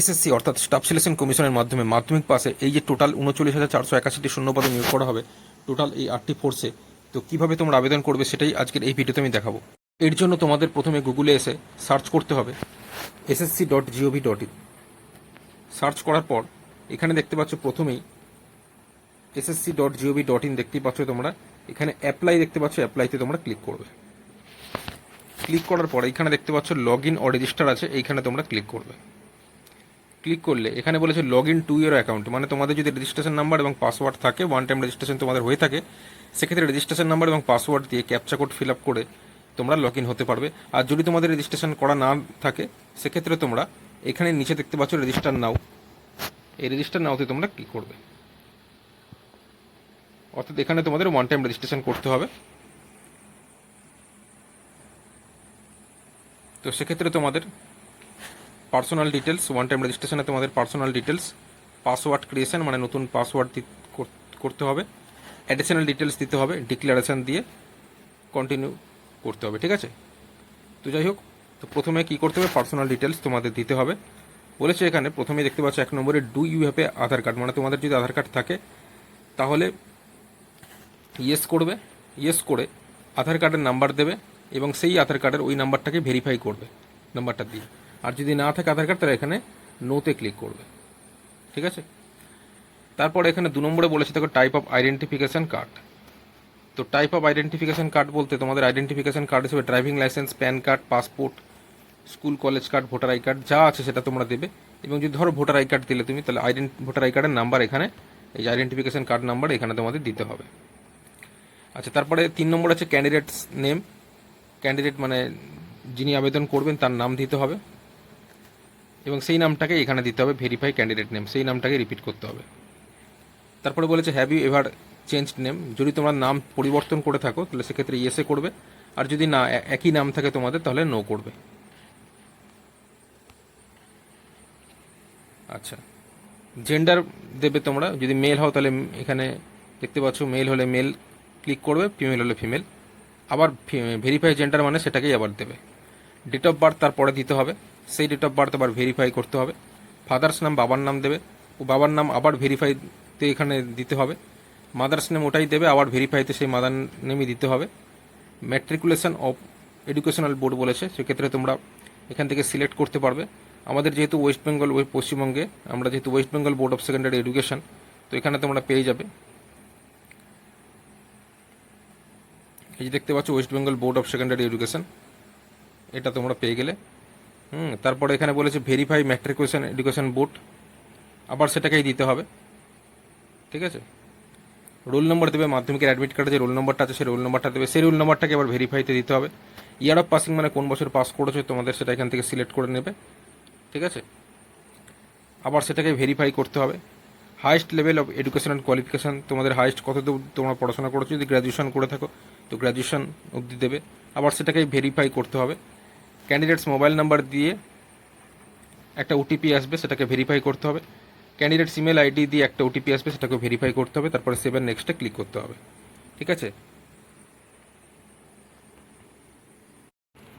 SSC অর্থাৎ staff selection কমিশনের মাধ্যমে মাধ্যমিক পাশে এই যে টোটাল উনচল্লিশ হাজার চারশো একাশিটি শূন্যপদে নিয়োগ করা হবে টোটাল এই আটটি ফোর্সে তো কীভাবে তোমরা আবেদন করবে সেটাই আজকের এই ভিডিওতে আমি দেখাবো। এর জন্য তোমাদের প্রথমে গুগলে এসে সার্চ করতে হবে SSC dot G O V dot in search করার পর এখানে দেখতে পাচ্ছ প্রথমেই SSC dot G O V dot in দেখতেই পাচ্ছ তোমরা, এখানে অ্যাপ্লাই দেখতে পাচ্ছ অ্যাপ্লাইতে তোমরা ক্লিক করবে। ক্লিক করার পর এখানে দেখতে পাচ্ছ লগ ইন ও রেজিস্টার আছে, এইখানে তোমরা ক্লিক করবে। ক্লিক করলে, এখানে বলেছে log in to your account মানে তোমাদের যদি রেজিস্ট্রেশন নাম্বার এবং পাসওয়ার্ড থাকে ওয়ান টাইম রেজিস্ট্রেশন তোমাদের হয়ে থাকে, সেক্ষেত্রে রেজিস্ট্রেশন নাম্বার এবং পাসওয়ার্ড দিয়ে ক্যাপচা কোড ফিল আপ করে তোমরা লগ ইন হতে পারবে। আর যদি তোমাদের রেজিস্ট্রেশন করা না থাকে, সেক্ষেত্রে তোমরা এখানে নিচে দেখতে পাচ্ছ রেজিস্টার নাও এই রেজিস্টার নাওতে তোমরা ক্লিক করবে। অর্থাৎ এখানে তোমাদের ওয়ান টাইম রেজিস্ট্রেশন করতে হবে। তো সেক্ষেত্রে তোমাদের পার্সোনাল ডিটেলস ওয়ান টাইম রেজিস্ট্রেশনে তোমাদের পার্সোনাল ডিটেলস পাসওয়ার্ড ক্রিয়েশন মানে নতুন পাসওয়ার্ড করতে হবে। অ্যাডিশনাল ডিটেলস দিতে হবে ডিক্লারেশন দিয়ে কন্টিনিউ করতে হবে, ঠিক আছে? তো যাই হোক, তো প্রথমে কি করতে হবে? পার্সোনাল ডিটেলস তোমাদের দিতে হবে। বলেছে এখানে প্রথমে দেখতে পাচ্ছ এক নম্বরে do you have a Aadhaar card মানে তোমাদের যদি আধার কার্ড থাকে, তাহলে ইয়েস করবে। ইয়েস করে আধার কার্ডের নাম্বার দেবে এবং সেই আধার কার্ডের ওই নাম্বারটাকে ভেরিফাই করবে নাম্বারটা দিয়ে। আর যদি না থাকে আধার কার্ড, তাহলে এখানে নোতে ক্লিক করবে। ঠিক আছে? তারপর এখানে দু নম্বরে বলেছে, দেখো টাইপ অফ আইডেন্টিফিকেশন কার্ড তো টাইপ অফ আইডেন্টিফিকেশন কার্ড বলতে তোমাদের আইডেন্টিফিকেশান কার্ড হিসেবে driving licence PAN card passport school college card voter I card যা আছে সেটা তোমরা দেবে। এবং যদি ধরো ভোটার আই কার্ড দিলে তুমি, তাহলে আইডেন্ট ভোটার আই কার্ডের নাম্বার এখানে, এই আইডেন্টিফিকেশন কার্ড নাম্বার এখানে তোমাদের দিতে হবে। আচ্ছা তারপরে তিন নম্বর আছে ক্যান্ডিডেটস নেম ক্যান্ডিডেট মানে যিনি আবেদন করবেন, তার নাম দিতে হবে। এবং সেই নামটাকে এখানে দিতে হবে ভেরিফাই ক্যান্ডিডেট নেম সেই নামটাকে রিপিট করতে হবে। তারপরে বলেছে have you ever change name যদি তোমরা নাম পরিবর্তন করে থাকো, তাহলে সেক্ষেত্রে ইয়েসে করবে। আর যদি না একই নাম থাকে তোমাদের, তাহলে নো করবে। আচ্ছা। জেন্ডার দেবে তোমরা, যদি মেল হও, তাহলে এখানে দেখতে পাচ্ছ মেল হলে মেল ক্লিক করবে ফিমেল হলে ফিমেল আবার ভেরিফাই জেন্ডার মানে সেটাকেই আবার দেবে। ডেট অফ বার্থ তারপরে দিতে হবে। সেই ডেট অফ বার্থ আবার ভেরিফাই করতে হবে। ফাদার্স নাম বাবার নাম দেবে। ও বাবার নাম আবার ভেরিফাইতে এখানে দিতে হবে। মাদার্স নেম ওটাই দেবে, আবার ভেরিফাইতে সেই মাদার নেমই দিতে হবে। ম্যাট্রিকুলেশন অফ এডুকেশনাল বোর্ড বলেছে, সেক্ষেত্রে তোমরা এখান থেকে সিলেক্ট করতে পারবে। আমাদের যেহেতু ওয়েস্ট বেঙ্গল ওই পশ্চিমবঙ্গে, আমরা যেহেতু West Bengal board of secondary education তো এখানে তোমরা পেয়ে যাবে। এই যে দেখতে পাচ্ছ West Bengal board of secondary education এটা তোমরা পেয়ে গেলে। হুম, তারপরে এখানে বলেছে ভেরিফাই ম্যাট্রিকুলেশন এডুকেশন বোর্ড আবার সেটাকেই দিতে হবে। ঠিক আছে? রোল নম্বর দেবে, মাধ্যমিকের অ্যাডমিট কার্ডে যে রোল নম্বরটা আছে, সেই রোল নম্বরটা দেবে। সেই রোল নম্বরটাকে আবার ভেরিফাইতে দিতে হবে। ইয়ার অফ পাসিং মানে কোন বছর পাস করেছ, তোমাদের সেটা এখান থেকে সিলেক্ট করে নেবে। ঠিক আছে? আবার সেটাকে ভেরিফাই করতে হবে। Highest level of education and qualification তোমাদের হাইস্ট কত তোমরা পড়াশোনা করেছ, যদি গ্র্যাজুয়েশন করে থাকো, তো গ্র্যাজুয়েশন অবধি দেবে। আবার সেটাকে ভেরিফাই করতে হবে। ক্যান্ডিডেটস মোবাইল নাম্বার দিয়ে একটা ওটিপি আসবে, সেটাকে ভেরিফাই করতে হবে। ক্যান্ডিডেটস ইমেল আইডি দিয়ে একটা ওটিপি আসবে সেটাকে ভেরিফাই করতে হবে। তারপরে সেভেন নেক্সটে ক্লিক করতে হবে। ঠিক আছে?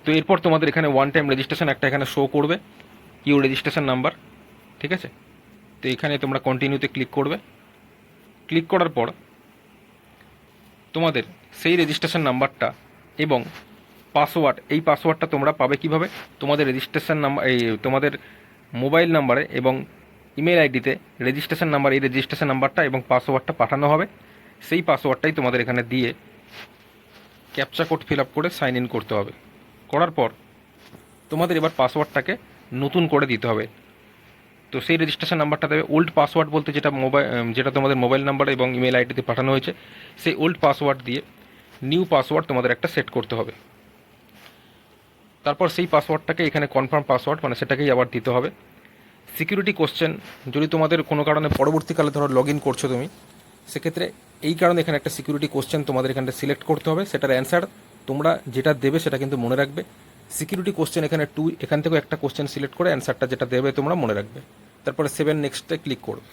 তো এরপর তোমাদের এখানে ওয়ান টাইম রেজিস্ট্রেশন একটা এখানে শো করবে ইউ রেজিস্ট্রেশন নাম্বার ঠিক আছে? তো এখানে তোমরা কন্টিনিউতে ক্লিক করবে। ক্লিক করার পর তোমাদের সেই রেজিস্ট্রেশন নাম্বারটা এবং পাসওয়ার্ড, এই পাসওয়ার্ডটা তোমরা পাবে কীভাবে? তোমাদের রেজিস্ট্রেশন নাম্বার এই তোমাদের মোবাইল নাম্বারে এবং ইমেল আইডিতে রেজিস্ট্রেশন নাম্বার এই রেজিস্ট্রেশন নাম্বারটা এবং পাসওয়ার্ডটা পাঠানো হবে। সেই পাসওয়ার্ডটাই তোমাদের এখানে দিয়ে ক্যাপচা কোড ফিল আপ করে সাইন ইন করতে হবে। করার পর তোমাদের এবার পাসওয়ার্ডটাকে নতুন করে দিতে হবে। তো সেই রেজিস্ট্রেশন নাম্বারটা দেবে ওল্ড পাসওয়ার্ড বলতে যেটা মোবাইল যেটা তোমাদের মোবাইল নাম্বার এবং ইমেল আইডিতে পাঠানো হয়েছে, সেই ওল্ড পাসওয়ার্ড দিয়ে নিউ পাসওয়ার্ড তোমাদের একটা সেট করতে হবে। তারপর সেই পাসওয়ার্ডটাকে এখানে কনফার্ম পাসওয়ার্ড মানে সেটাকেই আবার দিতে হবে। সিকিউরিটি কোশ্চেন যদি তোমাদের কোনো কারণে পরবর্তীকালে ধরো লগ ইন করছ তুমি, সেক্ষেত্রে এই কারণে এখানে একটা সিকিউরিটি কোশ্চেন তোমাদের এখানে সিলেক্ট করতে হবে, সেটার অ্যান্সার তোমরা যেটা দেবে সেটা কিন্তু মনে রাখবে। সিকিউরিটি কোশ্চেন এখানে টু এখান থেকেও একটা কোশ্চেন সিলেক্ট করে অ্যান্সারটা যেটা দেবে তোমরা মনে রাখবে। তারপরে সেভেন নেক্সটে ক্লিক করবে।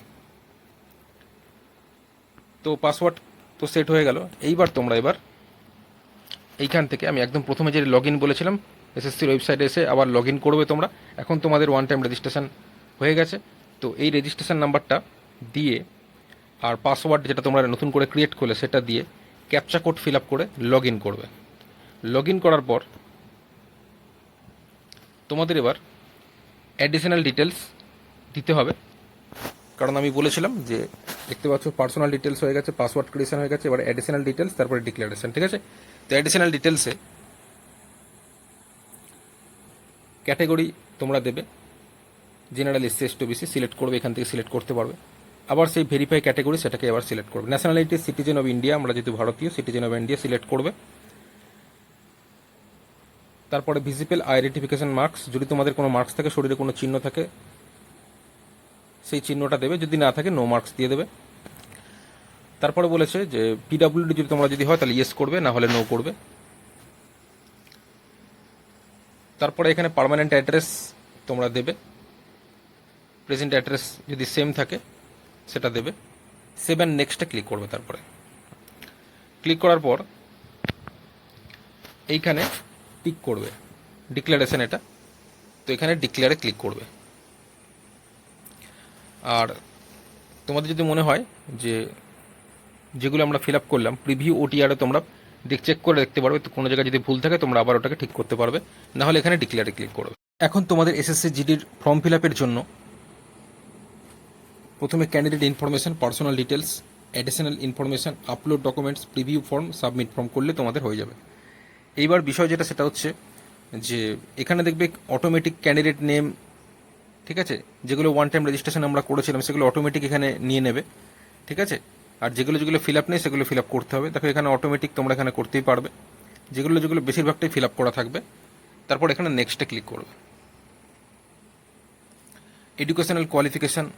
তো পাসওয়ার্ড তো সেট হয়ে গেল। এইবার তোমরা এবার এইখান থেকে, আমি একদম প্রথমে যে লগ ইন বলেছিলাম এসএসসির ওয়েবসাইটে এসে আবার লগ ইন করবে তোমরা। এখন তোমাদের ওয়ান টাইম রেজিস্ট্রেশন হয়ে গেছে। তো এই রেজিস্ট্রেশন নাম্বারটা দিয়ে আর পাসওয়ার্ড যেটা তোমরা নতুন করে ক্রিয়েট করলে সেটা দিয়ে ক্যাপচা কোড ফিল আপ করে লগ ইন করবে। লগ ইন করার পর তোমাদের এবার অ্যাডিশনাল ডিটেলস দিতে হবে। কারণ আমি বলেছিলাম যে দেখতে পাচ্ছ পার্সোনাল ডিটেলস হয়ে গেছে পাসওয়ার্ড ক্রিয়েশন হয়ে গেছে, এবার অ্যাডিশনাল ডিটেলস তারপরে ডিক্লারেশন ঠিক আছে? তো অ্যাডিশনাল ডিটেলসে ক্যাটাগরি তোমরা দেবে। General SC S BC select করবে, এখান থেকে সিলেক্ট করতে পারবে। আবার সেই ভেরিফাই ক্যাটাগরি সেটাকে আবার সিলেক্ট করবে। ন্যাশনালিটি সিটিজেন অফ ইন্ডিয়া আমরা যেহেতু ভারতীয় সিটিজেন অফ ইন্ডিয়া সিলেক্ট করবে। তারপরে ভিজিবল আইডেন্টিফিকেশন মার্কস যদি তোমাদের কোনো মার্কস থাকে, শরীরে কোনো চিহ্ন থাকে, সেই চিহ্নটা দেবে। যদি না থাকে নো মার্কস দিয়ে দেবে। তারপরে বলেছে যে পিডাব্লিউডি যদি তোমরা যদি হয়, তাহলে ইয়েস করবে, না হলে নো করবে। তারপরে এখানে পার্মানেন্ট অ্যাড্রেস তোমরা দেবে। প্রেজেন্ট অ্যাড্রেস যদি সেম থাকে, সেটা দেবে। সেভেন নেক্সটে ক্লিক করবে তারপরে। ক্লিক করার পর এইখানে টিক করবে। ডিক্লারেশন এটা। তো এখানে ডিক্লেয়ারে ক্লিক করবে। আর তোমাদের যদি মনে হয় যে যেগুলো আমরা ফিল আপ করলাম প্রিভিউ ওটিআরে তোমরা দেখ চেক করে দেখতে পারবে। তো কোনো জায়গায় যদি ভুল থাকে, তোমরা আবার ওটাকে ঠিক করতে পারবে। না হলে এখানে ডিক্লেয়ারে ক্লিক করবে। এখন তোমাদের এসএসসি জিডির ফর্ম ফিল আপের জন্য প্রথমে candidate information personal details additional information upload documents preview form submit form করলে তোমাদের হয়ে যাবে। এইবার বিষয় যেটা, সেটা হচ্ছে যে এখানে দেখবে অটোমেটিক ক্যান্ডিডেট নেম ঠিক আছে? যেগুলো ওয়ান টাইম রেজিস্ট্রেশন আমরা করেছিলাম, সেগুলো অটোমেটিক এখানে নিয়ে নেবে। ঠিক আছে? আর যেগুলো যেগুলো ফিল আপ নেই, সেগুলো ফিল আপ করতে হবে। দেখো, এখানে অটোমেটিক তোমরা এখানে করতেই পারবে। যেগুলো যেগুলো বেশিরভাগটাই ফিল আপ করা থাকবে। তারপর এখানে নেক্সটে ক্লিক করবে। এডুকেশনাল কোয়ালিফিকেশান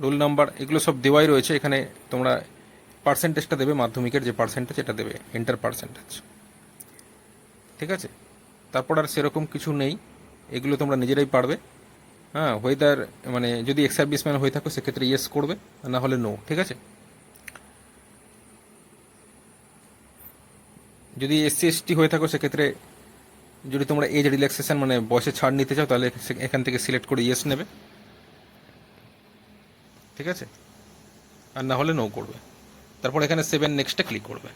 রোল নাম্বার এগুলো সব দেওয়াই রয়েছে। এখানে তোমরা পার্সেন্টেজটা দেবে, মাধ্যমিকের যে পার্সেন্টেজ এটা দেবে এন্টার পার্সেন্টেজ ঠিক আছে? তারপর আর সেরকম কিছু নেই। এগুলো তোমরা নিজেরাই পারবে। হ্যাঁ ওয়েদার মানে যদি এক্স সার্ভিসম্যান হয়ে থাকো, সেক্ষেত্রে ইয়েস করবে না হলে নো ঠিক আছে? যদি এসসি এসটি হয়ে থাকো, সেক্ষেত্রে যদি তোমরা এজ রিল্যাক্সেশন মানে বয়সে ছাড় নিতে চাও, তাহলে এখান থেকে সিলেক্ট করে ইয়েস নেবে। ঠিক আছে? আর না হলে নো করবে। তারপর এখানে সেভেন নেক্সটে ক্লিক করবে।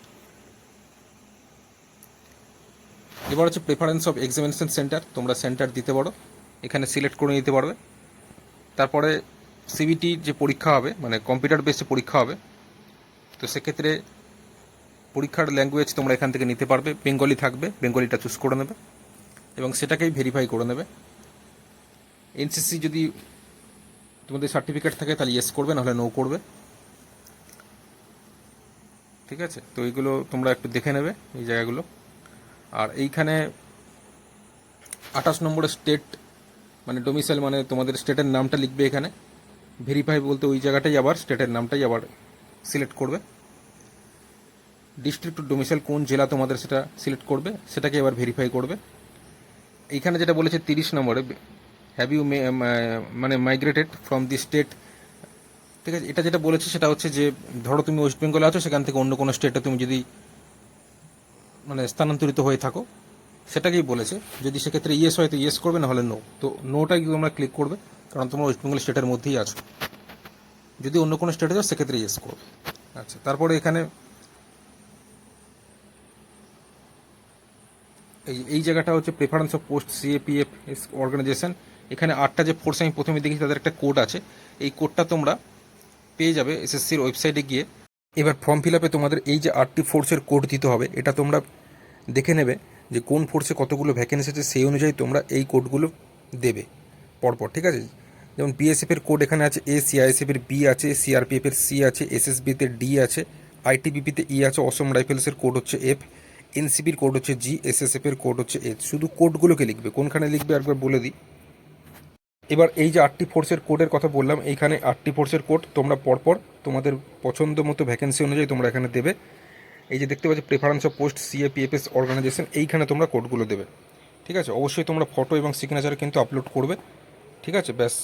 এবার হচ্ছে প্রেফারেন্স অফ এক্সামিনেশন সেন্টার তোমরা সেন্টার দিতে পারো। এখানে সিলেক্ট করে নিতে পারবে। তারপরে সিবিটি যে পরীক্ষা হবে মানে কম্পিউটার বেসে পরীক্ষা হবে, তো সেক্ষেত্রে পরীক্ষার ল্যাঙ্গুয়েজ তোমরা এখান থেকে নিতে পারবে বেঙ্গলি থাকবে বেঙ্গলিটা চুজ করে নেবে এবং সেটাকেই ভেরিফাই করে নেবে। এনসিসি যদি তোমাদের সার্টিফিকেট থাকে, তাহলে ইয়েস করবে, নাহলে নো করবে। ঠিক আছে? তো এইগুলো তোমরা একটু দেখে নেবে, এই জায়গাগুলো। আর এইখানে আঠাশ নম্বরের স্টেট মানে ডোমিসাইল মানে তোমাদের স্টেটের নামটা লিখবে এখানে। ভেরিফাই বলতে ওই জায়গাটাই আবার স্টেটের নামটাই আবার সিলেক্ট করবে। ডিস্ট্রিক্ট ডোমিসাইল কোন জেলা তোমাদের সেটা সিলেক্ট করবে, সেটাকে এবার ভেরিফাই করবে। এইখানে যেটা বলেছে তিরিশ নম্বরে হ্যাভ ইউ মানে মাইগ্রেটেড ফ্রম দি স্টেট ঠিক আছে, এটা যেটা বলেছে সেটা হচ্ছে যে, ধরো তুমি ওয়েস্ট বেঙ্গলে আছো, সেখান থেকে অন্য কোনো স্টেটে তুমি যদি মানে স্থানান্তরিত হয়ে থাকো সেটাকেই বলেছে। যদি সেক্ষেত্রে ইয়েস হয়, তো ইয়েস করবে না হলে নো তো নোটাই তোমরা ক্লিক করবে, কারণ তোমরা ওয়েস্ট বেঙ্গল স্টেটের মধ্যেই আছো। যদি অন্য কোনো স্টেটে যাও, সেক্ষেত্রে ইয়েস করবে। আচ্ছা তারপরে এখানে এই এই জায়গাটা হচ্ছে preference of post CAPF organisation এখানে আটটা যে ফোর্স আমি প্রথমে দেখি তাদের একটা কোড আছে। এই কোডটা তোমরা পেয়ে যাবে এসএসসির ওয়েবসাইটে গিয়ে। এবার ফর্ম ফিল আপে তোমাদের এই যে আটটি ফোর্সের কোড দিতে হবে, এটা তোমরা দেখে নেবে। যে কোন ফোর্সে কতগুলো ভ্যাকেন্সি আছে সেই অনুযায়ী তোমরা এই কোডগুলো দেবে। পরপর, ঠিক আছে? যেমন বিএসএফের কোড এখানে আছে এ সিআইএসএফের বি আছে সিআরপিএফের সি আছে এসএসবিতে ডি আছে আইটিবিপিতে ই আছে অসম রাইফেলসের কোড হচ্ছে এফ এনসিবির কোড হচ্ছে জি এসএসএফের কোড হচ্ছে এইচ শুধু কোডগুলোকে লিখবে, কোনখানে লিখবে একবার বলে দিই। এবার এই যে আটটি ফোর্সের কোডের কথা বললাম, এইখানে আটটি ফোর্সের কোড তোমরা পরপর তোমাদের পছন্দ মতো ভ্যাকেন্সি অনুযায়ী তোমরা এখানে দেবে। এই যে দেখতে পাচ্ছ preference of post CAPFS organisation এইখানে তোমরা কোডগুলো দেবে। ঠিক আছে? অবশ্যই তোমরা ফটো এবং সিগনেচার কিন্তু আপলোড করবে। ঠিক আছে? ব্যাস।